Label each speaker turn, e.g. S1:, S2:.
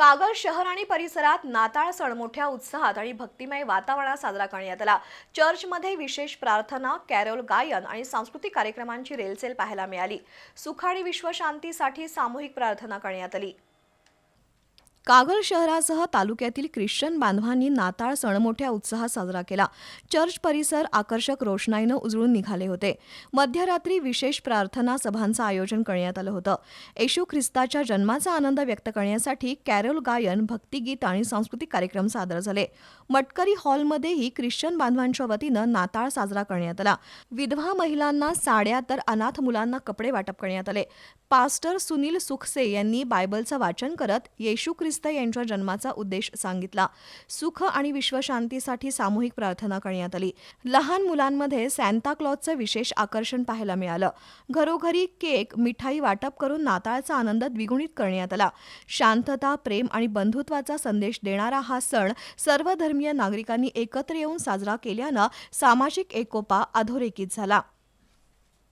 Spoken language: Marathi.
S1: कागल शहर आणि परिसरात नाताळ सण मोठ्या उत्साहात आणि भक्तिमय वातावरणात साजरा करण्यात आला. चर्चमध्ये विशेष प्रार्थना कॅरोल गायन आणि सांस्कृतिक कार्यक्रमांची रेलचेल पाहायला मिळाली. सुख आणि विश्वशांतीसाठी सामूहिक प्रार्थना करण्यात आली. कागल शहरासह तालुक्यातील ख्रिश्चन बांधवांनी नाताळ सण मोठ्या उत्साहात साजरा केला. चर्च परिसर आकर्षक रोषणाईनं उजळून निघाले होते. मध्यरात्री विशेष प्रार्थना सभांचं आयोजन करण्यात आलं होतं. येशू ख्रिस्ताच्या जन्माचा आनंद व्यक्त करण्यासाठी कॅरोल गायन भक्तिगीत आणि सांस्कृतिक कार्यक्रम सादर झाले. मटकरी हॉलमध्येही ख्रिश्चन बांधवांच्या वतीनं नाताळ साजरा करण्यात आला. विधवा महिलांना साड्या तर अनाथ मुलांना कपडे वाटप करण्यात आले. पास्टर सुनील सुखसे यांनी बायबलचं वाचन करत येशू ख्रिस्त यांच्या जन्माचा उद्देश सांगितला. सुख आणि विश्वशांतीसाठी सामूहिक प्रार्थना करण्यात आली. लहान मुलांमध्ये सॅन्ताक्लॉजचं विशेष आकर्षण पाहायला मिळालं. घरोघरी केक मिठाई वाटप करून नाताळचा आनंद द्विगुणित करण्यात आला. शांतता प्रेम आणि बंधुत्वाचा संदेश देणारा हा सण सर्व धर्मीय नागरिकांनी एकत्र येऊन साजरा केल्यानं सामाजिक एकोपा अधोरेखित झाला.